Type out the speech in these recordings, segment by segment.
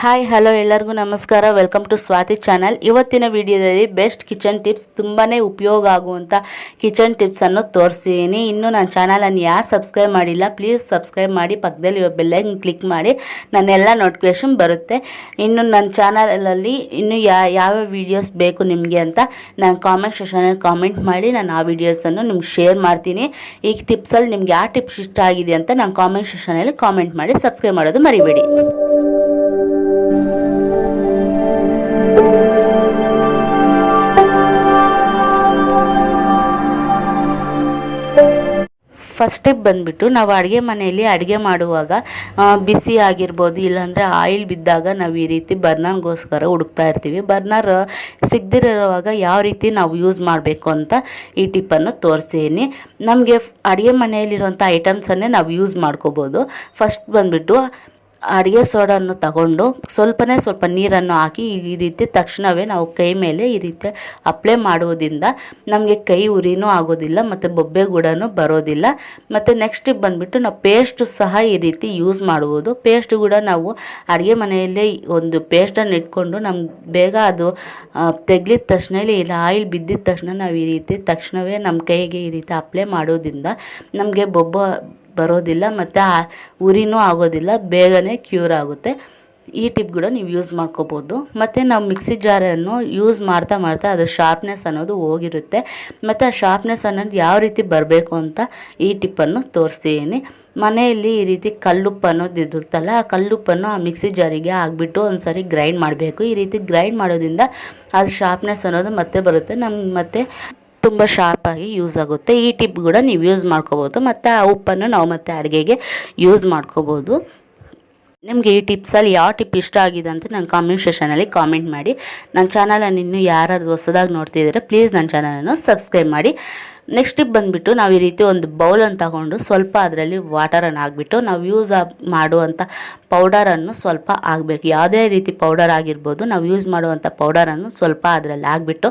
Hi hello ಎಲ್ಲರಿಗೂ ನಮಸ್ಕಾರ. Welcome to Swati channel ಇವತ್ತಿನ ವಿಡಿಯೋದಲ್ಲಿ ಬೆಸ್ಟ್ ಕಿಚನ್ ಟಿಪ್ಸ್ ತುಂಬಾ ಉಪಯೋಗ ಆಗುವಂಥ ಕಿಚನ್ ಟಿಪ್ಸನ್ನು ತೋರಿಸಿದ್ದೀನಿ ಇನ್ನು ನನ್ನ ಚಾನಲನ್ನು ಯಾರು ಸಬ್ಸ್ಕ್ರೈಬ್ ಮಾಡಿಲ್ಲ ಪ್ಲೀಸ್ ಸಬ್ಸ್ಕ್ರೈಬ್ ಮಾಡಿ, ಪಕ್ಕದಲ್ಲಿ ಬೆಲ್ಲೈನ್ ಕ್ಲಿಕ್ ಮಾಡಿ ನನ್ನೆಲ್ಲ ನೋಟಿಫಿಕೇಶನ್ ಬರುತ್ತೆ. ಇನ್ನು ನನ್ನ ಚಾನಲಲ್ಲಿ ಇನ್ನು ಯಾ, ಯಾವ ವೀಡಿಯೋಸ್ ಬೇಕು ನಿಮಗೆ ಅಂತ ನಾನು ಕಾಮೆಂಟ್ ಸೆಷನಲ್ಲಿ ಕಾಮೆಂಟ್ ಮಾಡಿ, ನಾನು ಆ ವೀಡಿಯೋಸನ್ನು ನಿಮ್ಗೆ ಶೇರ್ ಮಾಡ್ತೀನಿ. ಈ ಟಿಪ್ಸಲ್ಲಿ ನಿಮ್ಗೆ ಯಾವ ಟಿಪ್ಸ್ ಇಷ್ಟ ಆಗಿದೆ ಅಂತ ನಾನು ಕಾಮೆಂಟ್ ಸೆಷನಲ್ಲಿ ಕಾಮೆಂಟ್ ಮಾಡಿ ಸಬ್ಸ್ಕ್ರೈಬ್ ಮಾಡೋದು ಮರಿಬೇಡಿ. ಫಸ್ಟ್ ಸ್ಟೆಪ್ ಬಂದುಬಿಟ್ಟು ನಾವು ಅಡುಗೆ ಮನೆಯಲ್ಲಿ ಅಡುಗೆ ಮಾಡುವಾಗ ಬಿಸಿ ಆಗಿರ್ಬೋದು, ಇಲ್ಲಾಂದರೆ ಆಯಿಲ್ ಬಿದ್ದಾಗ ನಾವು ಈ ರೀತಿ ಬರ್ನರ್ಗೋಸ್ಕರ ಹುಡುಕ್ತಾ ಇರ್ತೀವಿ. ಬರ್ನರ್ ಸಿಗ್ದಿರೋವಾಗ ಯಾವ ರೀತಿ ನಾವು ಯೂಸ್ ಮಾಡಬೇಕು ಅಂತ ಈ ಟಿಪ್ಪನ್ನು ತೋರಿಸ್ತೀನಿ ನಮಗೆ ಅಡುಗೆ ಮನೆಯಲ್ಲಿರುವಂಥ ಐಟಮ್ಸನ್ನೇ ನಾವು ಯೂಸ್ ಮಾಡ್ಕೋಬೋದು. ಫಸ್ಟ್ ಬಂದುಬಿಟ್ಟು ಅಡುಗೆ ಸೋಡನ್ನು ತಗೊಂಡು ಸ್ವಲ್ಪನೇ ಸ್ವಲ್ಪ ನೀರನ್ನು ಹಾಕಿ ಈ ರೀತಿ ತಕ್ಷಣವೇ ನಾವು ಕೈ ಮೇಲೆ ಈ ರೀತಿ ಅಪ್ಲೈ ಮಾಡುವುದರಿಂದ ನಮಗೆ ಕೈ ಉರಿನೂ ಆಗೋದಿಲ್ಲ ಮತ್ತು ಬೊಬ್ಬೆ ಗೂಡನೂ ಬರೋದಿಲ್ಲ. ಮತ್ತು ನೆಕ್ಸ್ಟ್ ಬಂದುಬಿಟ್ಟು ನಾವು ಪೇಸ್ಟು ಸಹ ಈ ರೀತಿ ಯೂಸ್ ಮಾಡ್ಬೋದು ಪೇಸ್ಟ್ ಕೂಡ ನಾವು ಅಡುಗೆ ಮನೆಯಲ್ಲೇ ಒಂದು ಪೇಸ್ಟನ್ನು ಇಟ್ಕೊಂಡು ನಮ್ಗೆ ಬೇಗ ಅದು ತೆಗ್ಲಿದ ತಕ್ಷಣ ಇಲ್ಲ ಆಯಿಲ್ ಬಿದ್ದಿದ ತಕ್ಷಣ ನಾವು ಈ ರೀತಿ ತಕ್ಷಣವೇ ನಮ್ಮ ಕೈಗೆ ಈ ರೀತಿ ಅಪ್ಲೈ ಮಾಡೋದ್ರಿಂದ ನಮಗೆ ಬೊಬ್ಬ ಬರೋದಿಲ್ಲ ಮತ್ತು ಉರಿನೂ ಆಗೋದಿಲ್ಲ, ಬೇಗನೆ ಕ್ಯೂರ್ ಆಗುತ್ತೆ. ಈ ಟಿಪ್ ಕೂಡ ನೀವು ಯೂಸ್ ಮಾಡ್ಕೋಬೋದು. ಮತ್ತು ನಾವು ಮಿಕ್ಸಿ ಜಾರನ್ನು ಯೂಸ್ ಮಾಡ್ತಾ ಮಾಡ್ತಾ ಅದು ಶಾರ್ಪ್ನೆಸ್ ಅನ್ನೋದು ಹೋಗಿರುತ್ತೆ. ಮತ್ತು ಆ ಶಾರ್ಪ್ನೆಸ್ ಅನ್ನೋದು ಯಾವ ರೀತಿ ಬರಬೇಕು ಅಂತ ಈ ಟಿಪ್ಪನ್ನು ತೋರಿಸಿದ್ದೀನಿ ಮನೆಯಲ್ಲಿ ಈ ರೀತಿ ಕಲ್ಲುಪ್ಪು ಅನ್ನೋದು ಇರುತ್ತಲ್ಲ, ಆ ಕಲ್ಲುಪ್ಪನ್ನು ಆ ಮಿಕ್ಸಿ ಜಾರಿಗೆ ಹಾಕ್ಬಿಟ್ಟು ಒಂದು ಸಾರಿ ಗ್ರೈಂಡ್ ಮಾಡಬೇಕು. ಈ ರೀತಿ ಗ್ರೈಂಡ್ ಮಾಡೋದ್ರಿಂದ ಅದು ಶಾರ್ಪ್ನೆಸ್ ಅನ್ನೋದು ಮತ್ತೆ ಬರುತ್ತೆ. ನಮ್ಗೆ ಮತ್ತೆ ತುಂಬ ಶಾರ್ಪಾಗಿ ಯೂಸ್ ಆಗುತ್ತೆ. ಈ ಟಿಪ್ ಕೂಡ ನೀವು ಯೂಸ್ ಮಾಡ್ಕೋಬೋದು. ಮತ್ತು ಆ ಉಪ್ಪನ್ನು ನಾವು ಮತ್ತೆ ಅಡುಗೆಗೆ ಯೂಸ್ ಮಾಡ್ಕೋಬೋದು. ನಿಮಗೆ ಈ ಟಿಪ್ಸಲ್ಲಿ ಯಾವ ಟಿಪ್ ಇಷ್ಟ ಆಗಿದೆ ಅಂತ ನನ್ನ ಕಾಮೆಂಟ್ ಸೆಷನಲ್ಲಿ ಕಾಮೆಂಟ್ ಮಾಡಿ. ನನ್ನ ಚಾನಲನ್ನು ಇನ್ನೂ ಯಾರಾದರೂ ಹೊಸದಾಗಿ ನೋಡ್ತಿದ್ದೀರಾ ಪ್ಲೀಸ್ ನನ್ನ ಚಾನಲನ್ನು ಸಬ್ಸ್ಕ್ರೈಬ್ ಮಾಡಿ. ನೆಕ್ಸ್ಟ್ ಬಂದುಬಿಟ್ಟು ನಾವು ಈ ರೀತಿ ಒಂದು ಬೌಲನ್ನು ತಗೊಂಡು ಸ್ವಲ್ಪ ಅದರಲ್ಲಿ ವಾಟರನ್ನು ಹಾಕ್ಬಿಟ್ಟು ನಾವು ಯೂಸ್ ಮಾಡುವಂಥ ಪೌಡರನ್ನು ಸ್ವಲ್ಪ ಆಗಬೇಕು ಯಾವುದೇ ರೀತಿ ಪೌಡರ್ ಆಗಿರ್ಬೋದು, ನಾವು ಯೂಸ್ ಮಾಡುವಂಥ ಪೌಡರನ್ನು ಸ್ವಲ್ಪ ಅದರಲ್ಲಿ ಹಾಕ್ಬಿಟ್ಟು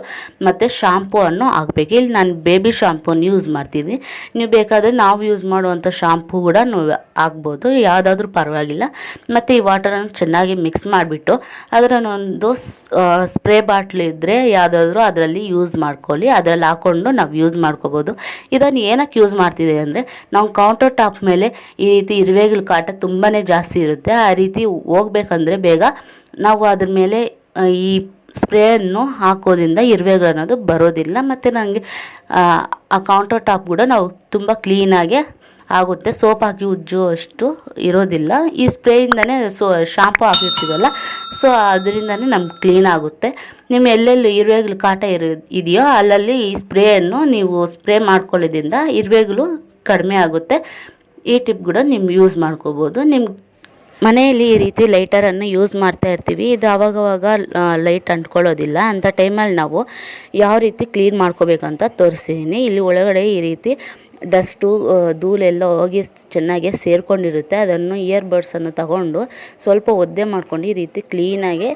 ಮತ್ತು ಶಾಂಪೂವನ್ನು ಹಾಕ್ಬೇಕು. ಇಲ್ಲಿ ನಾನು ಬೇಬಿ ಶಾಂಪೂನ ಯೂಸ್ ಮಾಡ್ತೀನಿ. ನೀವು ಬೇಕಾದರೆ ನಾವು ಯೂಸ್ ಮಾಡುವಂಥ ಶಾಂಪೂ ಕೂಡ ನೀವು ಹಾಕ್ಬೋದು. ಯಾವುದಾದ್ರೂ ಪರವಾಗಿಲ್ಲ. ಮತ್ತು ಈ ವಾಟರನ್ನು ಚೆನ್ನಾಗಿ ಮಿಕ್ಸ್ ಮಾಡಿಬಿಟ್ಟು ಅದರನ್ನೊಂದು ಸ್ಪ್ರೇ ಬಾಟ್ಲ್ ಇದ್ದರೆ ಯಾವುದಾದ್ರೂ ಅದರಲ್ಲಿ ಯೂಸ್ ಮಾಡ್ಕೊಳ್ಳಿ. ಅದರಲ್ಲಿ ಹಾಕ್ಕೊಂಡು ನಾವು ಯೂಸ್ ಮಾಡ್ಕೋಬೋದು ಇದನ್ನು ಏನಕ್ಕೆ ಯೂಸ್ ಮಾಡ್ತಿದೆ ಅಂದರೆ, ನಾವು ಕೌಂಟರ್ ಟಾಪ್ ಮೇಲೆ ಈ ರೀತಿ ಇರುವೆಗಳ ಕಾಟ ತುಂಬಾ ಜಾಸ್ತಿ ಇರುತ್ತೆ. ಆ ರೀತಿ ಹೋಗ್ಬೇಕಂದ್ರೆ ಬೇಗ ನಾವು ಅದ್ರ ಮೇಲೆ ಈ ಸ್ಪ್ರೇಯನ್ನು ಹಾಕೋದ್ರಿಂದ ಇರುವೆಗಳನ್ನೋದು ಬರೋದಿಲ್ಲ. ಮತ್ತು ನನಗೆ ಆ ಕೌಂಟರ್ ಟಾಪ್ ಕೂಡ ನಾವು ತುಂಬ ಕ್ಲೀನಾಗೆ ಆಗುತ್ತೆ. ಸೋಪ್ ಹಾಕಿ ಉಜ್ಜೋ ಅಷ್ಟು ಇರೋದಿಲ್ಲ. ಈ ಸ್ಪ್ರೇಯಿಂದನೇ ಸೊ ಶಾಂಪು ಹಾಕಿರ್ತೀವಲ್ಲ ಸೊ ಅದರಿಂದನೇ ನಮ್ಗೆ ಕ್ಲೀನ್ ಆಗುತ್ತೆ. ನಿಮ್ಮ ಎಲ್ಲೆಲ್ಲಿ ಇರುವೆಗಳು ಕಾಟ ಇರು, ಇದೆಯೋ ಅಲ್ಲಲ್ಲಿ ಈ ಸ್ಪ್ರೇಯನ್ನು ನೀವು ಸ್ಪ್ರೇ ಮಾಡ್ಕೊಳ್ಳೋದ್ರಿಂದ ಇರುವೆಗಳು ಕಡಿಮೆ ಆಗುತ್ತೆ. ಈ ಟಿಪ್ ಕೂಡ ನೀವು ಯೂಸ್ ಮಾಡ್ಕೋಬೋದು. ನಿಮ್ಮ ಮನೆಯಲ್ಲಿ ಈ ರೀತಿ ಲೈಟರನ್ನು ಯೂಸ್ ಮಾಡ್ತಾ ಇರ್ತೀವಿ. ಇದು ಅವಾಗವಾಗ ಲೈಟ್ ಅಂಟ್ಕೊಳ್ಳೋದಿಲ್ಲ. ಅಂಥ ಟೈಮಲ್ಲಿ ನಾವು ಯಾವ ರೀತಿ ಕ್ಲೀನ್ ಮಾಡ್ಕೋಬೇಕಂತ ತೋರಿಸ್ತಿದ್ದೀನಿ ಇಲ್ಲಿ ಒಳಗಡೆ ಈ ರೀತಿ ಡಸ್ಟು ಧೂಳೆಲ್ಲ ಹೋಗಿ ಚೆನ್ನಾಗಿ ಸೇರಿಕೊಂಡಿರುತ್ತೆ. ಅದನ್ನು ಇಯರ್ ಬಡ್ಸನ್ನು ತಗೊಂಡು ಸ್ವಲ್ಪ ಒದ್ದೆ ಮಾಡ್ಕೊಂಡು ಈ ರೀತಿ ಕ್ಲೀನಾಗಿ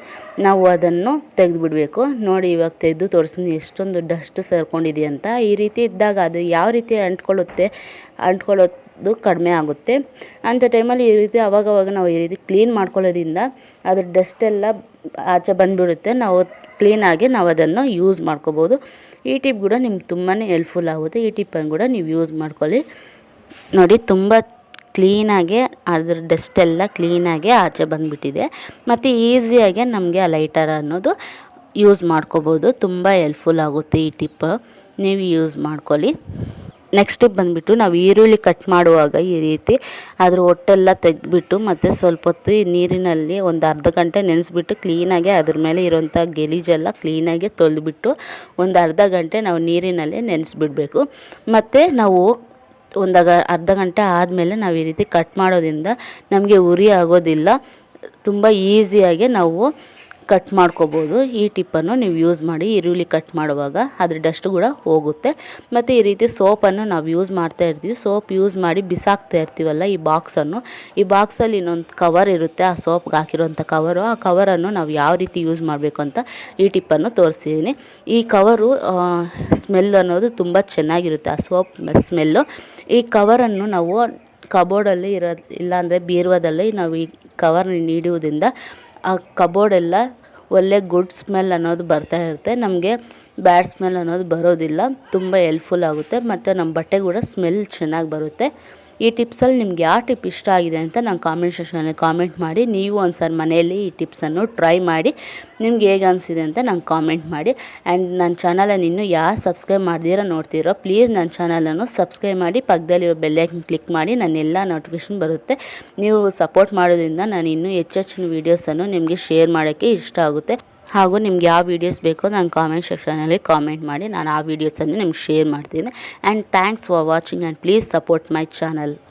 ನಾವು ಅದನ್ನು ತೆಗೆದುಬಿಡಬೇಕು. ನೋಡಿ ಇವಾಗ ತೆಗೆದು ತೋರಿಸ್ತೀನಿ, ಎಷ್ಟೊಂದು ಡಸ್ಟ್ ಸೇರ್ಕೊಂಡಿದೆ ಅಂತ. ಈ ರೀತಿ ಇದ್ದಾಗ ಅದು ಯಾವ ರೀತಿ ಅಂಟ್ಕೊಳ್ಳುತ್ತೆ, ಅಂಟ್ಕೊಳ್ಳೋದು ಕಡಿಮೆ ಆಗುತ್ತೆ. ಅಂಥ ಟೈಮಲ್ಲಿ ಈ ರೀತಿ ಅವಾಗವಾಗ ನಾವು ಈ ರೀತಿ ಕ್ಲೀನ್ ಮಾಡ್ಕೊಳ್ಳೋದ್ರಿಂದ ಅದ್ರ ಡಸ್ಟ್ ಎಲ್ಲ ಆಚೆ ಬಂದುಬಿಡುತ್ತೆ. ನಾವು ಕ್ಲೀನಾಗಿ ನಾವು ಅದನ್ನು ಯೂಸ್ ಮಾಡ್ಕೋಬೋದು. ಈ ಟಿಪ್ ಕೂಡ ನಿಮ್ಗೆ ತುಂಬಾ ಹೆಲ್ಪ್ಫುಲ್ ಆಗುತ್ತೆ. ಈ ಟಿಪ್ಪನ್ನು ಕೂಡ ನೀವು ಯೂಸ್ ಮಾಡ್ಕೊಳ್ಳಿ. ನೋಡಿ, ತುಂಬ ಕ್ಲೀನಾಗೆ ಅದ್ರ ಡಸ್ಟ್ ಎಲ್ಲ ಕ್ಲೀನಾಗೆ ಆಚೆ ಬಂದುಬಿಟ್ಟಿದೆ. ಮತ್ತು ಈಸಿಯಾಗಿ ನಮಗೆ ಆ ಲೈಟರ್ ಅನ್ನೋದು ಯೂಸ್ ಮಾಡ್ಕೋಬೋದು. ತುಂಬ ಹೆಲ್ಪ್ಫುಲ್ ಆಗುತ್ತೆ ಈ ಟಿಪ್ ನೀವು ಯೂಸ್ ಮಾಡ್ಕೊಳ್ಳಿ. ನೆಕ್ಸ್ಟ್ ಬಂದುಬಿಟ್ಟು ನಾವು ಈರುಳ್ಳಿ ಕಟ್ ಮಾಡುವಾಗ ಈ ರೀತಿ ಅದ್ರ ಹೊಟ್ಟೆಲ್ಲ ತೆಗೆದ್ಬಿಟ್ಟು ಮತ್ತು ಸ್ವಲ್ಪ ಹೊತ್ತು ಈ ನೀರಿನಲ್ಲಿ ಒಂದು ಅರ್ಧ ಗಂಟೆ ನೆನೆಸ್ಬಿಟ್ಟು ಕ್ಲೀನಾಗಿ ಅದ್ರ ಮೇಲೆ ಇರೋಂಥ ಗಲೀಜೆಲ್ಲ ಕ್ಲೀನಾಗಿ ತೊಳೆದ್ಬಿಟ್ಟು ಒಂದು ಅರ್ಧ ಗಂಟೆ ನಾವು ನೀರಿನಲ್ಲಿ ನೆನೆಸ್ಬಿಡ್ಬೇಕು. ಮತ್ತು ನಾವು ಒಂದು ಅರ್ಧ ಗಂಟೆ ಆದಮೇಲೆ ನಾವು ಈ ರೀತಿ ಕಟ್ ಮಾಡೋದ್ರಿಂದ ನಮಗೆ ಉರಿ ಆಗೋದಿಲ್ಲ. ತುಂಬ ಈಸಿಯಾಗಿ ನಾವು ಕಟ್ ಮಾಡ್ಕೋಬೋದು. ಈ ಟಿಪ್ಪನ್ನು ನೀವು ಯೂಸ್ ಮಾಡಿ ಈರುಳ್ಳಿ ಕಟ್ ಮಾಡುವಾಗ ಅದ್ರ ಡಸ್ಟ್ ಕೂಡ ಹೋಗುತ್ತೆ. ಮತ್ತು ಈ ರೀತಿ ಸೋಪನ್ನು ನಾವು ಯೂಸ್ ಮಾಡ್ತಾ ಇರ್ತೀವಿ. ಸೋಪ್ ಯೂಸ್ ಮಾಡಿ ಬಿಸಾಕ್ತಾ ಇರ್ತೀವಲ್ಲ ಈ ಬಾಕ್ಸನ್ನು ಈ ಬಾಕ್ಸಲ್ಲಿ ಇನ್ನೊಂದು ಕವರ್ ಇರುತ್ತೆ. ಆ ಸೋಪ್ಗೆ ಹಾಕಿರೋಂಥ ಕವರು ಆ ಕವರನ್ನು ನಾವು ಯಾವ ರೀತಿ ಯೂಸ್ ಮಾಡಬೇಕು ಅಂತ ಈ ಟಿಪ್ಪನ್ನು ತೋರಿಸಿದ್ದೀನಿ ಈ ಕವರು ಸ್ಮೆಲ್ ಅನ್ನೋದು ತುಂಬ ಚೆನ್ನಾಗಿರುತ್ತೆ. ಆ ಸೋಪ್ ಸ್ಮೆಲ್ಲು ಈ ಕವರನ್ನು ನಾವು ಕಬೋರ್ಡಲ್ಲಿ ಇರೋ ಇಲ್ಲಾಂದರೆ ಬೀರುವದಲ್ಲಿ ನಾವು ಈ ಕವರ್ ನೀಡುವುದರಿಂದ ಆ ಕಬೋರ್ಡ್ ಎಲ್ಲ ಒಳ್ಳೆ ಗುಡ್ ಸ್ಮೆಲ್ ಅನ್ನೋದು ಬರ್ತಾ ಇರುತ್ತೆ. ನಮಗೆ ಬ್ಯಾಡ್ ಸ್ಮೆಲ್ ಅನ್ನೋದು ಬರೋದಿಲ್ಲ. ತುಂಬ ಎಲ್ಪ್ಫುಲ್ ಆಗುತ್ತೆ. ಮತ್ತು ನಮ್ಮ ಬಟ್ಟೆ ಕೂಡ ಸ್ಮೆಲ್ ಚೆನ್ನಾಗಿ ಬರುತ್ತೆ. ಈ ಟಿಪ್ಸಲ್ಲಿ ನಿಮ್ಗೆ ಯಾವ ಟಿಪ್ ಇಷ್ಟ ಆಗಿದೆ ಅಂತ ನಾನು ಕಾಮೆಂಟ್ ಸೆಕ್ಷನಲ್ಲಿ ಕಾಮೆಂಟ್ ಮಾಡಿ, ನೀವು ಒಂದ್ಸರಿ ಮನೆಯಲ್ಲಿ ಈ ಟಿಪ್ಸನ್ನು ಟ್ರೈ ಮಾಡಿ, ನಿಮ್ಗೆ ಹೇಗೆ ಅನಿಸಿದೆ ಅಂತ ನಂಗೆ ಕಾಮೆಂಟ್ ಮಾಡಿ. ಆ್ಯಂಡ್ ನನ್ನ ಚಾನಲನ್ನು ಇನ್ನೂ ಯಾರು ಸಬ್ಸ್ಕ್ರೈಬ್ ಮಾಡಿದಿರೋ ನೋಡ್ತಿರೋ ಪ್ಲೀಸ್ ನನ್ನ ಚಾನಲನ್ನು ಸಬ್ಸ್ಕ್ರೈಬ್ ಮಾಡಿ, ಪಕ್ಕದಲ್ಲಿರೋ ಬೆಲ್ಲೈಕನ್ ಕ್ಲಿಕ್ ಮಾಡಿ, ನನ್ನ ಎಲ್ಲ ನೋಟಿಫಿಕೇಷನ್ ಬರುತ್ತೆ. ನೀವು ಸಪೋರ್ಟ್ ಮಾಡೋದ್ರಿಂದ ನಾನು ಇನ್ನೂ ಹೆಚ್ಚೆಚ್ಚಿನ ವೀಡಿಯೋಸನ್ನು ನಿಮಗೆ ಶೇರ್ ಮಾಡೋಕ್ಕೆ ಇಷ್ಟ ಆಗುತ್ತೆ. ಹಾಗೂ ನಿಮ್ಗೆ ಯಾವ ವೀಡಿಯೋಸ್ ಬೇಕೋ ನಾನು ಕಾಮೆಂಟ್ ಸೆಕ್ಷನಲ್ಲಿ ಕಾಮೆಂಟ್ ಮಾಡಿ. ನಾನು ಆ ವೀಡಿಯೋಸನ್ನು ನಿಮ್ಗೆ ಶೇರ್ ಮಾಡ್ತೀನಿ. And thanks for watching and please support my channel